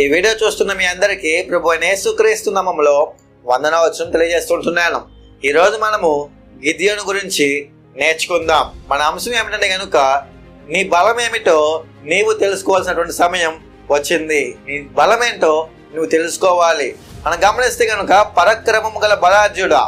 ఈ వీడియో చూస్తున్న మీ అందరికీ ప్రభు అయిన యేసుక్రీస్తు నామములో వందనవచనం తెలియజేస్తుంటున్నాను. ఈరోజు మనము గిద్యోను గురించి నేర్చుకుందాం. మన అంశం ఏమిటంటే కనుక నీ బలం ఏమిటో నీవు తెలుసుకోవాల్సినటువంటి సమయం వచ్చింది. నీ బలం ఏంటో నువ్వు తెలుసుకోవాలి. మనం గమనిస్తే కనుక పరక్రమం గల బలార్జుడా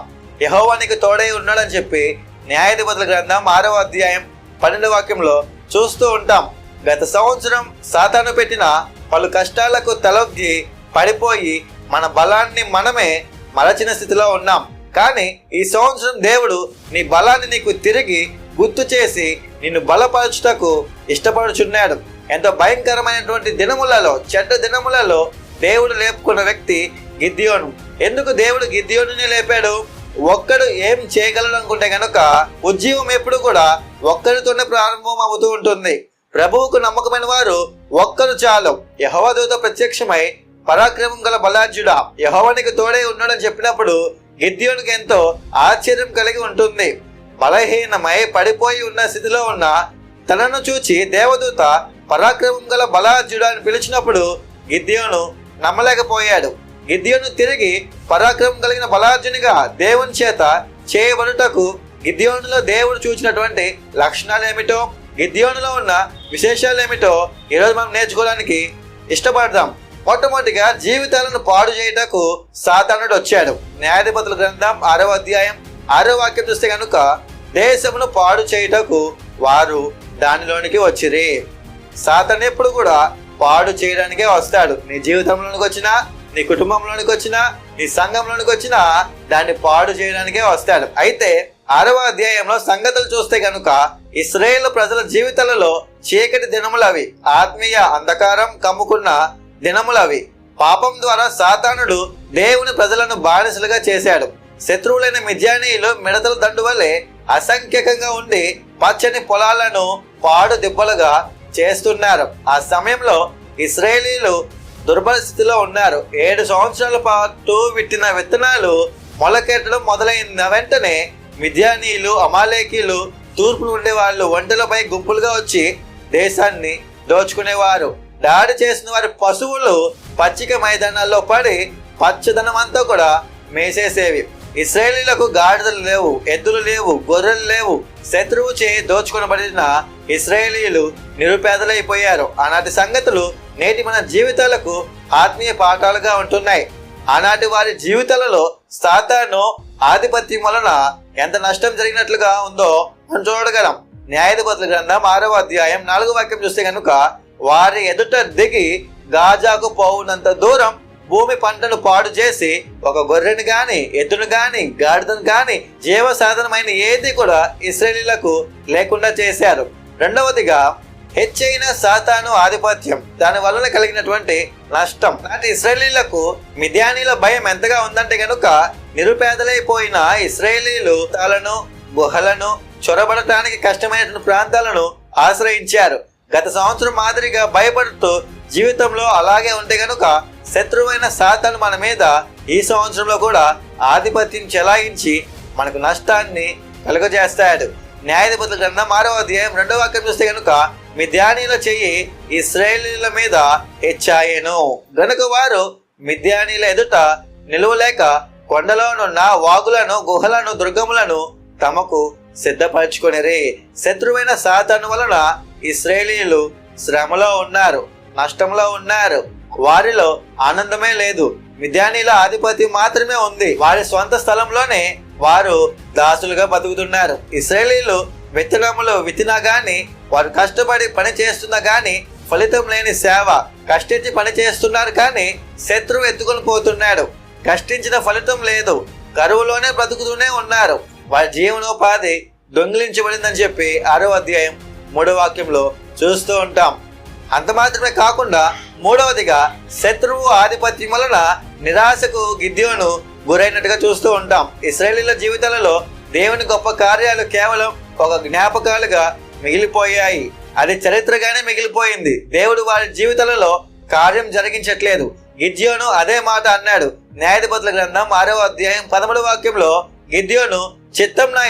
యహోవానికి తోడై ఉన్నాడని చెప్పి న్యాయాధిపతుల గ్రంథం ఆరవ అధ్యాయం పన్నెండు వాక్యంలో చూస్తూ ఉంటాం. గత సంవత్సరం సాతాను పెట్టిన పలు కష్టాలకు తలొగ్గి పడిపోయి మన బలాన్ని మనమే మరచిన స్థితిలో ఉన్నాం. కానీ ఈ సంవత్సరం దేవుడు నీ బలాన్ని నీకు తిరిగి గుర్తు చేసి నిన్ను బలపరచుటకు ఇష్టపడుచున్నాడు. ఎంతో భయంకరమైనటువంటి దినములలో చెడ్డ దినములలో దేవుడు లేపుకున్న వ్యక్తి గిద్యోను. ఎందుకు దేవుడు గిద్యోనుని లేపాడు? ఒక్కడు ఏం చేయగలడు అనుకుంటే కనుక ఉద్యమం ఎప్పుడు కూడా ఒక్కరితోనే ప్రారంభం అవుతూ ఉంటుంది. ప్రభువుకు నమ్మకమైన వారు ఒక్కరు చాలు. యహోవదూత ప్రత్యక్షమై పరాక్రమం గల బలార్జుడా యహోవనికి తోడై ఉన్నాడని చెప్పినప్పుడు గిద్యోనికి ఎంతో ఆశ్చర్యం కలిగి ఉంటుంది. బలహీనమై పడిపోయి ఉన్న స్థితిలో ఉన్న తనను చూచి దేవదూత పరాక్రమం గల బలార్జుడా అని పిలిచినప్పుడు గిద్యోను నమ్మలేకపోయాడు. గిద్యోను తిరిగి పరాక్రమం కలిగిన బలార్జునిగా దేవుని చేత చేయబడుటకు గిద్యోనులో దేవుడు చూసినటువంటి లక్షణాలు ఏమిటో గిద్యోనులో ఉన్న విశేషాలు ఏమిటో ఈరోజు మనం నేర్చుకోవడానికి ఇష్టపడదాం. మొట్టమొదటిగా జీవితాలను పాడు చేయుటకు సాతానుడు వచ్చాడు. న్యాయాధిపతుల గ్రంథం ఆరవ అధ్యాయం ఆరో వాక్యం చూస్తే కనుక దేశమును పాడు చేయుటకు వారు దానిలోనికి వచ్చిరి. సాతను ఎప్పుడు కూడా పాడు చేయడానికే వస్తాడు. నీ జీవితంలోనికి వచ్చినా నీ కుటుంబంలోనికి వచ్చినా నీ సంఘంలోనికి వచ్చినా దాన్ని పాడు చేయడానికే వస్తాడు. అయితే ఆరవ అధ్యాయంలో సంగతులు చూస్తే కనుక ఇస్రాయేల్ ప్రజల జీవితాలలో చీకటి దినములవి ఆత్మీయ అంధకారం కమ్ముకున్న దినములవి. పాపం ద్వారా సాతానుడు దేవుని ప్రజలను బానిసలుగా చేశాడు. శత్రువులైన మిద్యానీయులు మిడతల దండు వలె అసంఖ్యకంగా ఉండి పచ్చని పొలాలను పాడు దిబ్బలుగా చేస్తున్నారు. ఆ సమయంలో ఇస్రాయేలీలు దుర్బల స్థితిలో ఉన్నారు. ఏడు సంవత్సరాల పాటు విట్టిన విత్తనాలు మొలకెట్టడం మొదలైన వెంటనే మిథ్యానీయులు అమాలేకీలు తూర్పులు ఉండే వాళ్ళు ఒంటెలపై గుంపులుగా వచ్చి దేశాన్ని దోచుకునేవారు. దాడి చేసిన వారి పశువులు పచ్చిక మైదానాల్లో పడి పచ్చదనం అంతా కూడా మేసేసేవి. ఇస్రాయేలీలకు గాడిదలు లేవు ఎద్దులు లేవు గొర్రెలు లేవు. శత్రువు చే దోచుకొనబడిన ఇస్రాయేలీలు నిరుపేదలైపోయారు. ఆనాటి సంగతులు నేటి మన జీవితాలకు ఆత్మీయ పాఠాలుగా ఉంటున్నాయి. ఆనాటి వారి జీవితాలలో సాతాను ఆధిపత్యం వలన ఎంత నష్టం జరిగినట్లుగా ఉందో మనం చూడగలం. న్యాయాధిపతుల గ్రంథం ఆరవ అధ్యాయం నాలుగో వాక్యం చూస్తే కనుక వారి ఎదుట దిగి గాజాకు పోవునంత దూరం భూమి పంటను పాడు చేసి ఒక గొర్రెను గాని ఎద్దును గాని గాడిదను గాని జీవ సాధనమైన ఏది కూడా ఇస్రాయేలీలకు లేకుండా చేశారు. రెండవదిగా హెచ్చైన సాతాను ఆధిపత్యం. దాని వలన కలిగినటువంటి నష్టం. నాటి ఇస్రాయలీలకు మిథ్యానీల భయం ఎంతగా ఉందంటే కనుక నిరుపేదలైపోయిన ఇస్రాయలీలు తాలను గుహలను చొరబడటానికి కష్టమైన ప్రాంతాలను ఆశ్రయించారు. గత సంవత్సరం మాదిరిగా భయపడుతూ జీవితంలో అలాగే ఉంటే కనుక శత్రువైన సాతాను మన మీద ఈ సంవత్సరంలో కూడా ఆధిపత్యం చెలాయించి మనకు నష్టాన్ని కలుగజేస్తాడు. న్యాయాధిపతుల గ్రంథం ఆరో అధ్యాయం రెండో వాక్యం చూస్తే కనుక మిద్యానీల చెయ్యి ఇస్రాయేలీల మీద హెచ్చాయేను. గనుక వారు మిద్యానీల ఎదుట నిలువలేక కొండలోనున్న వాగులను గుహలను దుర్గములను తమకు సిద్ధపరచుకునిరి. శత్రువైన సాతాను వలన ఇస్రాయేలీలు శ్రమలో ఉన్నారు నష్టంలో ఉన్నారు. వారిలో ఆనందమే లేదు. మిద్యానీల ఆధిపత్యం మాత్రమే ఉంది. వారి స్వంత స్థలంలోనే వారు దాసులుగా బతుకుతున్నారు. ఇస్రాయేలీలు విత్తనములు విత్తినా గాని వారు కష్టపడి పని చేస్తున్నా గాని ఫలితం లేని సేవ కష్టించి పని చేస్తున్నారు కానీ శత్రువు ఎత్తుకొని పోతున్నాడు. కష్టించిన ఫలితం లేదు. కరువులోనే బ్రతుకుతూనే ఉన్నారు. వారి జీవనోపాధి దొంగిలించబడిందని చెప్పి ఆరో అధ్యాయం మూడో వాక్యంలో చూస్తూ ఉంటాం. అంత మాత్రమే కాకుండా మూడవదిగా శత్రువు ఆధిపత్యం వలన నిరాశకు గిద్యోను గురైనట్టుగా చూస్తూ ఉంటాం. ఇస్రాయేలీల జీవితాలలో దేవుని గొప్ప కార్యాలు కేవలం ఒక జ్ఞాపకాలుగా మిగిలిపోయాయి. అది చరిత్రగానే మిగిలిపోయింది. దేవుడు వారి జీవితాలలో కార్యం జరిగించట్లేదు. గిద్యోను అదే మాట అన్నాడు. న్యాయాధిపతుల గ్రంథం ఆరవ అధ్యాయం పదమూడు వాక్యంలో గిద్యోను చిత్తం నా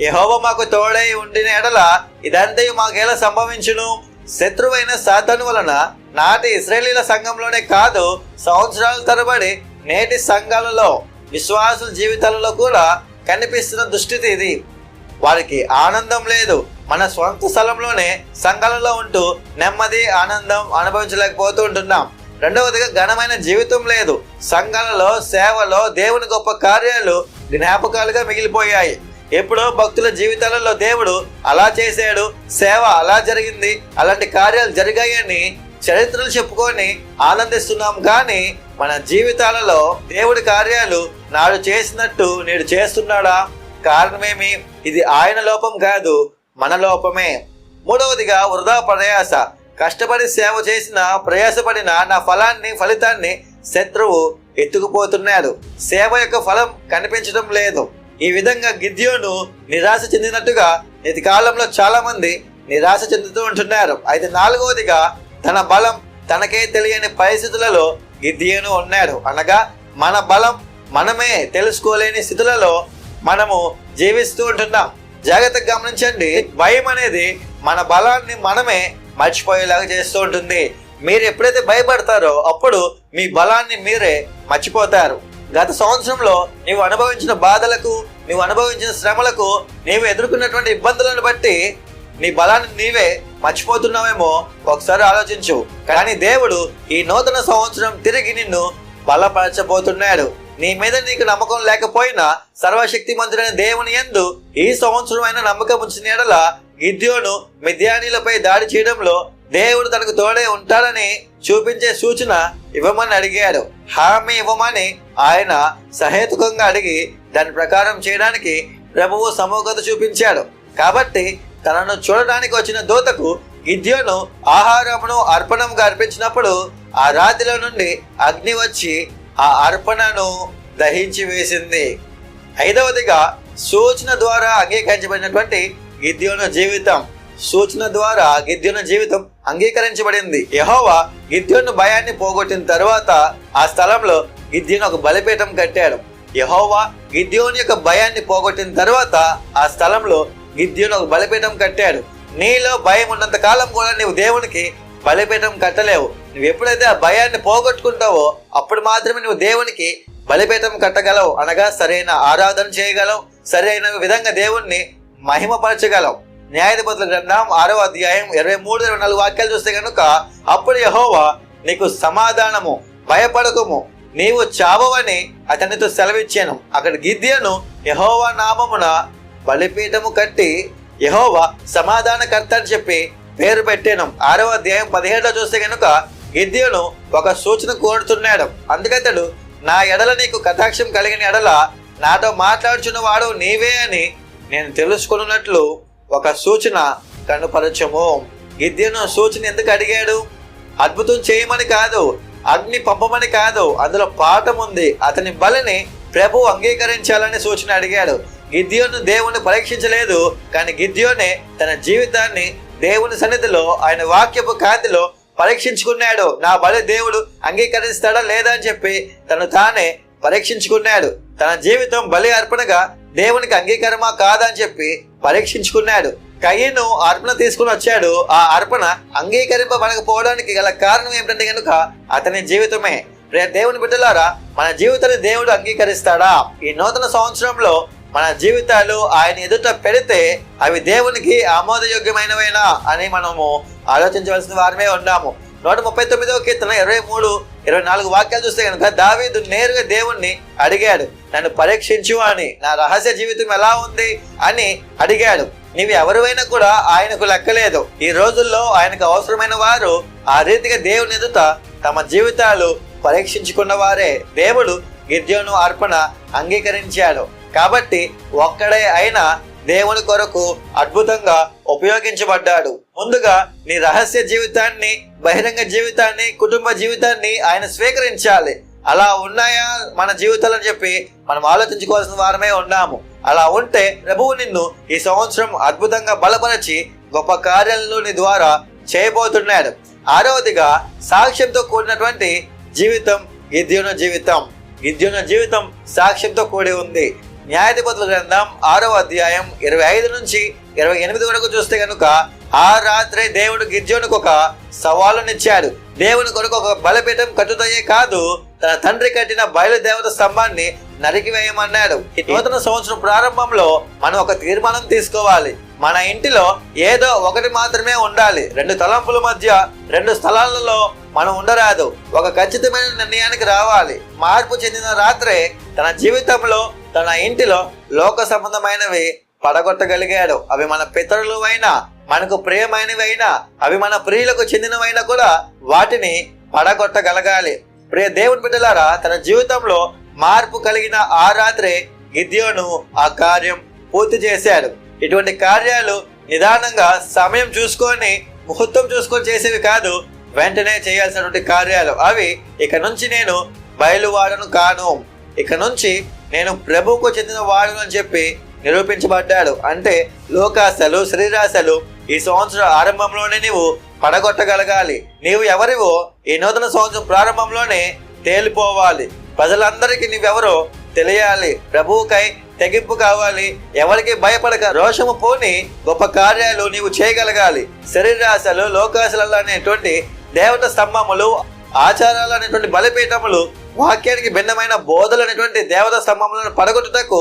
యహోవ మాకు తోడై ఉండిన ఎడల ఇదంతయు మాకేలా సంభవించును? శత్రువైన సాధను వలన నాటి ఇస్రాయేలీల సంఘంలోనే కాదు సంవత్సరాల తరబడి నేటి సంఘాలలో విశ్వాసుల జీవితాలలో కూడా కనిపిస్తున్న దుస్థితి ఇది. వారికి ఆనందం లేదు. మన స్వంత స్థలంలోనే సంఘాలలో ఉంటూ నెమ్మది ఆనందం అనుభవించలేకపోతూ ఉంటున్నాం. రెండవదిగా ఘనమైన జీవితం లేదు. సంఘాలలో సేవలో దేవుని గొప్ప కార్యాలు జ్ఞాపకాలుగా మిగిలిపోయాయి. ఎప్పుడో భక్తుల జీవితాలలో దేవుడు అలా చేశాడు సేవ అలా జరిగింది అలాంటి కార్యాలు జరిగాయని చరిత్రలు చెప్పుకొని ఆనందిస్తున్నాం. కానీ మన జీవితాలలో దేవుడి కార్యాలు నాడు చేసినట్టు నేడు చేస్తున్నాడా? కారణమేమి? ఇది ఆయన లోపం కాదు మన లోపమే. మూడవదిగా వృధా ప్రయాస. కష్టపడి సేవ చేసిన ప్రయాసపడిన నా ఫలాన్ని ఫలితాన్ని శత్రువు ఎత్తుకుపోతున్నాడు. సేవ యొక్క ఫలం కనిపించడం లేదు. ఈ విధంగా గిద్యోను నిరాశ చెందినట్టుగా నేటి కాలంలో చాలా మంది నిరాశ చెందుతూ ఉంటున్నారు. అయితే నాలుగవదిగా తన బలం తనకే తెలియని పరిస్థితులలో గిద్యోను ఉన్నాడు. అనగా మన బలం మనమే తెలుసుకోలేని స్థితులలో మనము జీవిస్తూ ఉంటున్నాం. జాగ్రత్తగా గమనించండి భయం అనేది మన బలాన్ని మనమే మర్చిపోయేలాగా చేస్తూ ఉంటుంది. మీరు ఎప్పుడైతే భయపడతారో అప్పుడు మీ బలాన్ని మీరే మర్చిపోతారు. గత సంవత్సరంలో నీవు అనుభవించిన బాధలకు నీవు అనుభవించిన శ్రమలకు నీవు ఎదుర్కొన్నటువంటి ఇబ్బందులను బట్టి నీ బలాన్ని నీవే మర్చిపోతున్నావేమో ఒకసారి ఆలోచించు. కానీ దేవుడు ఈ నూతన సంవత్సరం తిరిగి నిన్ను బలపరచబోతున్నాడు. నీ మీద నీకు నమ్మకం లేకపోయినా సర్వశక్తి మంత్రుడైన దేవుని యందు ఈ సంవత్సరం అయిన నమ్మకం ఉంచిన ఎడల గిద్యోను మిద్యానీలపై దాడి చేయడంలో దేవుడు తనకు తోడే ఉంటాడని చూపించే సూచన ఇవ్వమని అడిగాడు. హామీ ఇవ్వమని ఆయన సహేతుకంగా అడిగి దాని ప్రకారం చేయడానికి ప్రభువు సమూహత చూపించాడు. కాబట్టి తనను చూడడానికి వచ్చిన దూతకు గిద్యోను ఆహారమును అర్పణంగా అర్పించినప్పుడు ఆ రాతిలో నుండి అగ్ని వచ్చి ఆ అర్పణను దహించి వేసింది. ఐదవదిగా సూచన ద్వారా అంగీకరించబడినటువంటి గిద్యోను జీవితం. సూచన ద్వారా గిద్యోను జీవితం అంగీకరించబడింది. యహోవా గిద్యోను భయాన్ని పోగొట్టిన తర్వాత ఆ స్థలంలో గిద్యోను ఒక బలిపీఠం కట్టాడు. యహోవా గిద్యోని యొక్క భయాన్ని పోగొట్టిన తర్వాత ఆ స్థలంలో గిద్యోను ఒక బలిపీఠం కట్టాడు. నీలో భయం ఉన్నంత కాలం కూడా నీవు దేవునికి బలిపీఠం కట్టలేవు. నువ్వు ఎప్పుడైతే ఆ భయాన్ని పోగొట్టుకుంటావో అప్పుడు మాత్రమే నువ్వు దేవునికి బలిపీఠం కట్టగలవు. అనగా సరైన ఆరాధన చేయగలవు. సరైన విధంగా దేవుణ్ణి మహిమపరచగలవు. న్యాయాధిపతుల గ్రంథం ఆరో అధ్యాయం ఇరవై మూడు ఇరవై నాలుగు వాక్యాలు చూస్తే కనుక అప్పుడు యహోవా నీకు సమాధానము భయపడకము నీవు చావవని అతనితో సెలవిచ్చాను. అక్కడ గిద్యను యహోవా నామమున బలిపీఠము కట్టి యహోవా సమాధానకర్త అని చెప్పి పేరు పెట్టాను. ఆరవ అధ్యాయం పదిహేడులో చూస్తే కనుక గిద్యను ఒక సూచన కోరుతున్నాడు. అందుకతడు నా ఎడల నీకు కటాక్షం కలిగిన ఎడల నాతో మాట్లాడుచున్న వాడు నీవే అని నేను తెలుసుకున్నట్లు ఒక సూచన కనుపరచము. గిద్యను సూచన ఎందుకు అడిగాడు? అద్భుతం చేయమని కాదు అగ్ని పంపమని కాదు అందులో పాఠం ఉంది. అతని బలిని ప్రభు అంగీకరించాలని సూచన అడిగాడు. గిద్యోను దేవుని పరీక్షించలేదు కానీ గిద్యోనే తన జీవితాన్ని దేవుని సన్నిధిలో ఆయన వాక్యపు కాంతిలో పరీక్షించుకున్నాడు. నా బలి దేవుడు అంగీకరిస్తాడా లేదా అని చెప్పి తను తానే పరీక్షించుకున్నాడు. తన జీవితం బలి అర్పణగా దేవునికి అంగీకారమా కాదా అని చెప్పి పరీక్షించుకున్నాడు. కయ్యను అర్పణ తీసుకుని వచ్చాడు. ఆ అర్పణ అంగీకరింపబడకపోవడానికి గల కారణం ఏమిటంటే కనుక అతని జీవితమే. ప్రియ దేవుని బిడ్డలారా మన జీవితాన్ని దేవుడు అంగీకరిస్తాడా? ఈ నూతన సంవత్సరంలో మన జీవితాలు ఆయన ఎదుట పెడితే అవి దేవునికి ఆమోదయోగ్యమైనవేనా అని మనము ఆలోచించవలసిన వారమే ఉన్నాము. నూట ముప్పై తొమ్మిదవ కీర్తన ఇరవై మూడు ఇరవై నాలుగు వాక్యాలు చూస్తే కనుక దావీదు నేరుగా దేవుణ్ణి అడిగాడు. నన్ను పరీక్షించు అని నా రహస్య జీవితం ఎలా ఉంది అని అడిగాడు. నీవు ఎవరివైనా కూడా ఆయనకు లెక్కలేదు. ఈ రోజుల్లో ఆయనకు అవసరమైన వారు ఆ రీతిగా దేవుని ఎదుట తమ జీవితాలు పరీక్షించుకున్న వారే. దేవుడు గిద్యోను అర్పణ అంగీకరించాడు. కాబట్టి ఒక్కడే అయినా దేవుని కొరకు అద్భుతంగా ఉపయోగించబడ్డాడు. ముందుగా నీ రహస్య జీవితాన్ని బహిరంగ జీవితాన్ని కుటుంబ జీవితాన్ని ఆయన స్వీకరించాలి. అలా ఉన్నాయా మన జీవితాలని చెప్పి మనం ఆలోచించుకోవాల్సిన వారమే ఉన్నాము. అలా ఉంటే ప్రభువు నిన్ను ఈ సంవత్సరం అద్భుతంగా బలపరిచి గొప్ప కార్యాలను నీ ద్వారా చేయబోతున్నాడు. ఆరవదిగా సాక్ష్యంతో కూడినటువంటి జీవితం గిద్యోన జీవితం. గిద్యోన జీవితం సాక్ష్యంతో కూడి ఉంది. న్యాయాధిపతుల గ్రంథం ఆరో అధ్యాయం ఇరవై ఐదు నుంచి ఇరవై ఎనిమిది వరకు చూస్తే కనుక ఆ రాత్రి దేవుడు గిర్జోనికి ఒక సవాలునిచ్చాడు. దేవుని కొరకు ఒక బలపీఠం కట్టుదయ్యే కాదు తన తండ్రి కట్టిన బయలుదేవత స్తంభాన్ని నరికివేయమన్నాడు ఈ నూతన సంవత్సరం ప్రారంభంలో మనం ఒక తీర్మానం తీసుకోవాలి. మన ఇంటిలో ఏదో ఒకటి మాత్రమే ఉండాలి. రెండు తలంపుల మధ్య రెండు స్థలాలలో మనం ఉండరాదు. ఒక ఖచ్చితమైన నిర్ణయానికి రావాలి. మార్పు చెందిన రాత్రే తన జీవితంలో తన ఇంటిలో లోక సంబంధమైనవి పడగొట్టగలిగాడు. అవి మన పితరులు అయినా మనకు ప్రియమైనవి అయినా అవి మన ప్రియులకు చెందినవైనా కూడా వాటిని పడగొట్టగలగాలి. ప్రియ దేవుని బిడ్డలారా తన జీవితంలో మార్పు కలిగిన ఆ రాత్రే గిద్యోను ఆ కార్యం పూర్తి చేశాడు. ఇటువంటి కార్యాలు నిదానంగా సమయం చూసుకొని ముహూర్తం చూసుకొని చేసేవి కాదు వెంటనే చేయాల్సినటువంటి కార్యాలు. అవి ఇక నుంచి నేను బయలువాడను కాను. ఇక నుంచి నేను ప్రభువుకు చెందిన వాడు అని చెప్పి నిరూపించబడ్డాడు. అంటే లోకాశలు శరీరాశలు ఈ సంవత్సరం ఆరంభంలోనే నీవు పడగొట్టగలగాలి. నీవు ఎవరివో ఈ నూతన సంవత్సరం ప్రారంభంలోనే తేలిపోవాలి. ప్రజలందరికీ నీవెవరో తెలియాలి. ప్రభువుకై తెగింపు కావాలి. ఎవరికి భయపడక రోషము పోని గొప్ప కార్యాలు నీవు చేయగలగాలి. శరీరాశలు లోకాశలు అనేటువంటి దేవత స్తంభములు ఆచారాలు అనేటువంటి బలిపీఠములు వాక్యానికి భిన్నమైన బోధలు అనేటువంటి దేవత స్తంభములను పడగొట్టుటకు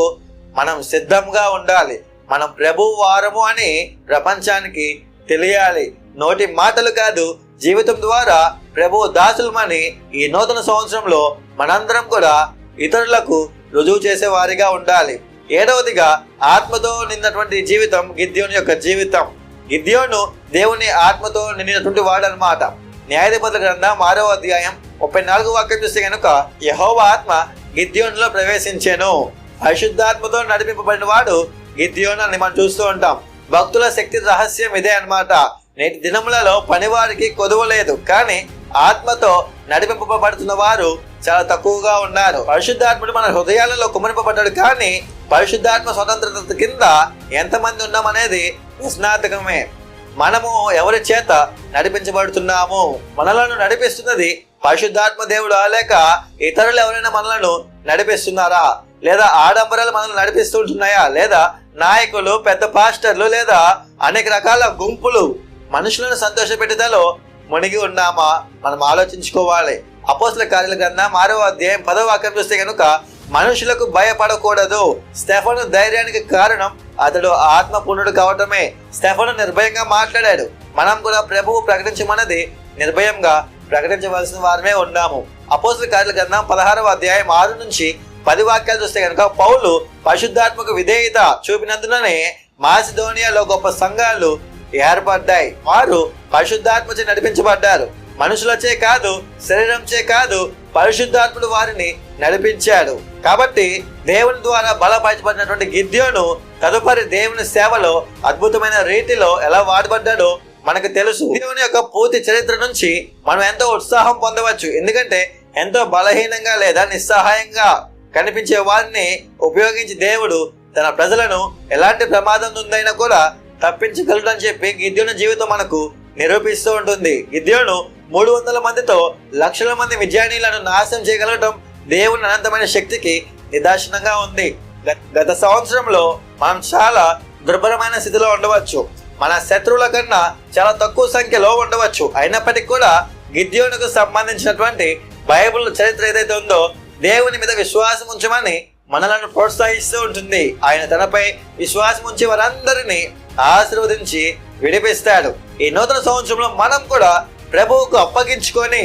మనం సిద్ధంగా ఉండాలి. మనం ప్రభు వారము అని ప్రపంచానికి తెలియాలి. నోటి మాటలు కాదు జీవితం ద్వారా ప్రభు దాసులమని ఈ నూతన సంవత్సరంలో మనందరం కూడా ఇతరులకు రుజువు చేసే వారిగా ఉండాలి. ఏడవదిగా ఆత్మతో నిన్నటువంటి జీవితం గిద్యోని యొక్క జీవితం. గిద్యోను దేవుని ఆత్మతో నిండినటువంటి వాడనమాట న్యాయాధిపతుల గ్రంథం ఆరో అధ్యాయం ముప్పై నాలుగు వాక్యం చూస్తే కనుక యహోవ ఆత్మ గిద్యోనులో ప్రవేశించాను. పరిశుద్ధాత్మతో నడిపింపబడిన వాడు గిద్యోను అని మనం చూస్తూ ఉంటాం. భక్తుల శక్తి రహస్యం ఇదే అన్నమాట. నేటి దినములలో పనివారికి కొదువలేదు కానీ ఆత్మతో నడిపింపబడుతున్న వారు చాలా తక్కువగా ఉన్నారు. పరిశుద్ధాత్ముడు మన హృదయాలలో కుమరింపబడ్డాడు కానీ పరిశుద్ధాత్మ స్వతంత్రత కింద ఎంతమంది ఉన్నామనేది ప్రశ్నార్థకమే. మనము ఎవరి చేత నడిపించబడుతున్నాము మనలను నడిపిస్తున్నది పరిశుద్ధాత్మ దేవుడు? లేక ఇతరులు ఎవరైనా మనలను నడిపిస్తున్నారా? లేదా ఆడంబరాలు మనల్ని నడిపిస్తుంటున్నాయా? లేదా నాయకులు పెద్ద పాస్టర్లు లేదా అనేక రకాల గుంపులు మనుషులను సంతోషపెట్టేదలో మునిగి ఉన్నామా? మనం ఆలోచించుకోవాలి. అపోసల కార్యాల గ్రంథం ఆరో అధ్యాయం పదవ వాక్యం చూస్తే కనుక మనుషులకు భయపడకూడదు. స్టెఫను ధైర్యానికి కారణం అతడు ఆత్మ పుణుడు కావటమే. స్టెఫను నిర్భయంగా మాట్లాడాడు. మనం కూడా ప్రభువు ప్రకటించమన్నది నిర్భయంగా ప్రకటించవలసిన వారమే ఉన్నాము. అపోసల కార్యాల గ్రంథం పదహారవ అధ్యాయం ఆరు నుంచి పది వాక్యాలు చూస్తే కనుక పౌలు పరిశుద్ధాత్మకు విధేయత చూపినందుననే మాసిధోనియాలో గొప్ప సంఘాలు ఏర్పడ్డాయి. వారు పరిశుద్ధాత్మచే నడిపించబడ్డారు. మనుషులచే కాదు శరీరంచే కాదు పరిశుద్ధాత్ముడు వారిని నడిపించాడు. కాబట్టి దేవుని ద్వారా బలపరచబడినటువంటి గిద్యోను తదుపరి దేవుని సేవలో అద్భుతమైన రీతిలో ఎలా వాడబడ్డాడో మనకు తెలుసు. దేవుని యొక్క పూర్తి చరిత్ర నుంచి మనం ఎంతో ఉత్సాహం పొందవచ్చు. ఎందుకంటే ఎంతో బలహీనంగా లేదా నిస్సహాయంగా కనిపించే వారిని ఉపయోగించి దేవుడు తన ప్రజలను ఎలాంటి ప్రమాదం ఉందైనా కూడా తప్పించగలడని చెప్పి గిద్యోని జీవితం మనకు నిరూపిస్తూ ఉంటుంది. గిద్యోను మూడు వందల మందితో లక్షల మంది విద్యానీయులను నాశనం చేయగలగడం దేవుని అనంతమైన శక్తికి నిదర్శనంగా ఉంది. గత సంవత్సరంలో మనం చాలా దుర్భరమైన స్థితిలో ఉండవచ్చు. మన శత్రువుల కన్నా చాలా తక్కువ సంఖ్యలో ఉండవచ్చు. అయినప్పటికీ కూడా గిద్యోనుకు సంబంధించినటువంటి బైబిల్ చరిత్ర ఏదైతే ఉందో దేవుని మీద విశ్వాసం ఉంచమని మనలను ప్రోత్సహిస్తూ ఉంటుంది. ఆయన తనపై విశ్వాసం ఉంచి వారందరినీ ఆశీర్వదించి విడిపిస్తాడు. ఈ నూతన సంవత్సరంలో మనం కూడా ప్రభువుకు అప్పగించుకొని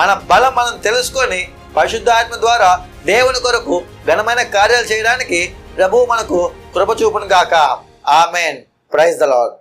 మన బలం మనం తెలుసుకొని పరిశుద్ధాత్మ ద్వారా దేవుని కొరకు ఘనమైన కార్యాలు చేయడానికి ప్రభు మనకు కృప చూపును గాక ఆమెన్. Praise the lord